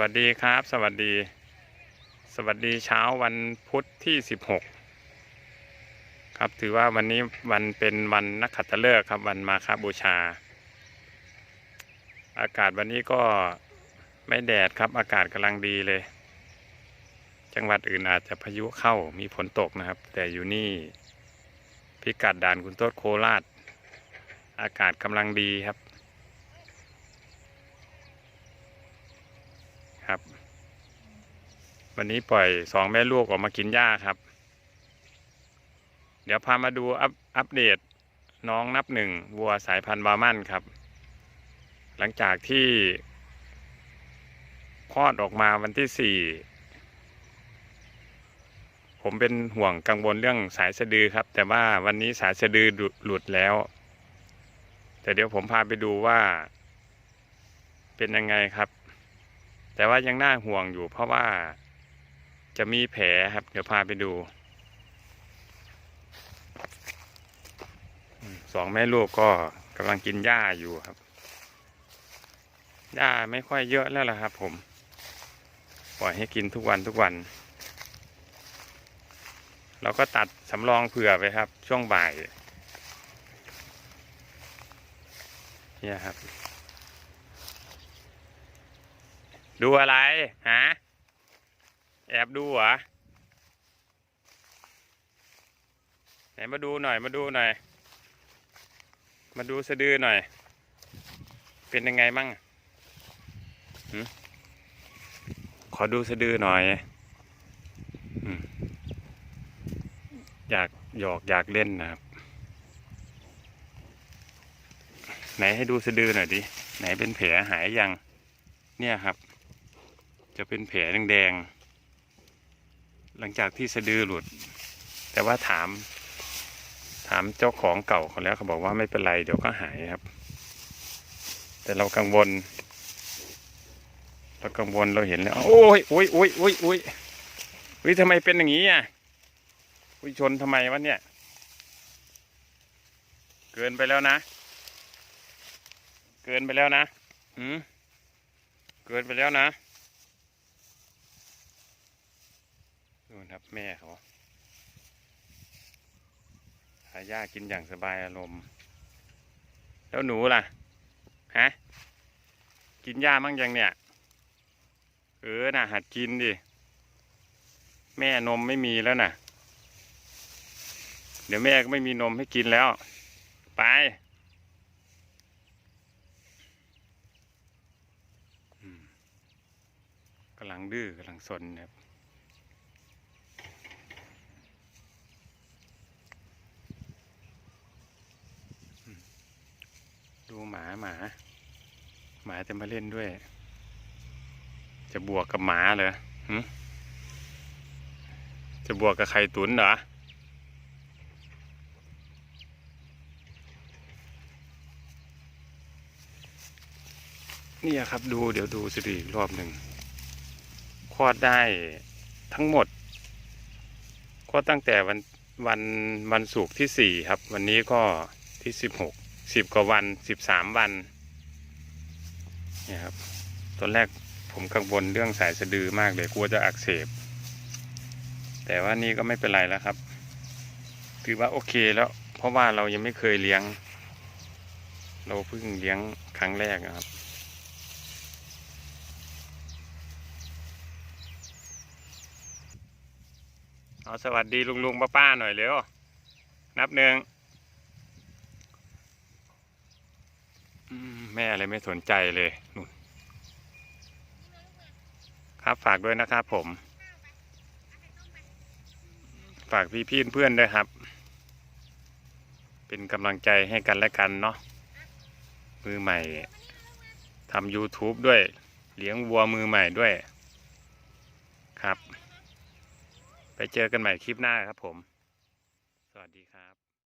วัสดีครับ สวัสดี สวัสดีเช้าวันพุธที่สิบหกครับถือว่าวันนี้วันเป็นวันนักขัตฤกษ์ครับวันมาคบูชา อากาศวันนี้ก็ไม่แดดครับ อากาศกำลังดีเลย จังหวัดอื่นอาจจะพายุเข้ามีฝนตกนะครับ แต่อยู่นี่พิกัดด่านคุณโตดโคราช อากาศกำลังดีครับ วันนี้ปล่อยสองแม่ลูกออกมากินหญ้าครับ เดี๋ยวพามาดูอัปอัปเดตน้องนับหนึ่งวัวสายพันธุ์บาร์มันครับ หลังจากที่คลอดออกมาวันที่สี่ผมเป็นห่วงกังวลเรื่องสายสะดือครับ แต่ว่าวันนี้สายสะดือหลุดหลุดแล้ว แต่เดี๋ยวผมพาไปดูว่า เป็นยังไงครับ แต่ว่ายังน่าห่วงอยู่เพราะว่า จะมีแผลครับ เดี๋ยวพาไปดูสองแม่ลูกก็กำลังกินหญ้าอยู่ครับหญ้าไม่ค่อยเยอะแล้วล่ะครับ ผม ปล่อยให้กินทุกวันทุกวัน เราก็ตัดสำรองเผื่อไปครับ ช่วงบ่ายเนี่ยครับ ดูอะไรฮะ แอบดูเหรอไหนมาดูหน่อยมาดูหน่อย มาดูสะดือหน่อย เป็นยังไงมั่งขอดูสะดือหน่อยอมอยากหยอกอยากเล่นนะครับ ไหนให้ดูสะดือหน่อยดิ ไหนเป็นแผลหายยัง เนี่ยครับ จะเป็นแผลแดงๆ หลังจากที่สะดือหลุด แต่ว่าถาม ถามเจ้าของเก่าเขาแล้วเขาบอกว่าไม่เป็นไรเดี๋ยวก็หายครับ แต่เรากังวล เรากังวลเราเห็นแล้ว โอ้ยโอ้ยโอ้ยโอ้ยโอ้ยวิทำไมเป็นอย่างนี้อะวิชนทำไมวะเนี่ย เกินไปแล้วนะ เกินไปแล้วนะ หืมเกินไปแล้วนะูนครับแม่เขาหาหญ้ากินอย่างสบายอารมณ์ แล้วหนูล่ะ ฮะ กินหญ้ามั่งยังเนี่ย เออน่ะ หัดกินดิ แม่นมไม่มีแล้วน่ะ เดี๋ยวแม่ก็ไม่มีนมให้กินแล้ว ไปกำลังดื้อกำลังสนนะครับ ดูหมาหมา หมาจะมาเล่นด้วย จะบวกกับหมาเหรอจะบวกกับไข่ตุ๋นเหรอนี่ครับดูเดี๋ยวดูสิอีกรอบหนึ่งคลอดได้ทั้งหมดคลอดตั้งแต่วันวันวันศุกร์ที่สี่ครับ วันนี้ก็ที่สิบหก สิบกว่าวันสิบสามวันเนี่ยครับตอนแรกผมกังวลเรื่องสายสะดือมากเลยกลัวจะอักเสบ แต่ว่านี่ก็ไม่เป็นไรแล้วครับ ถือว่าโอเคแล้ว เพราะว่าเรายังไม่เคยเลี้ยง เราเพิ่งเลี้ยงครั้งแรกนะครับเอาสวัสดีลุงลุงป้าป้าหน่อยเร็วนับหนึ่งอืม แม่อะไรไม่สนใจเลยนู่นครับฝากด้วยนะครับผม ฝากพี่พี่เพื่อนๆด้วยครับ เป็นกำลังใจให้กันและกันเนาะมือใหม่ทำ YouTube ด้วย เลี้ยงวัวมือใหม่ด้วย ครับ ไปเจอกันใหม่คลิปหน้าครับผม สวัสดีครับ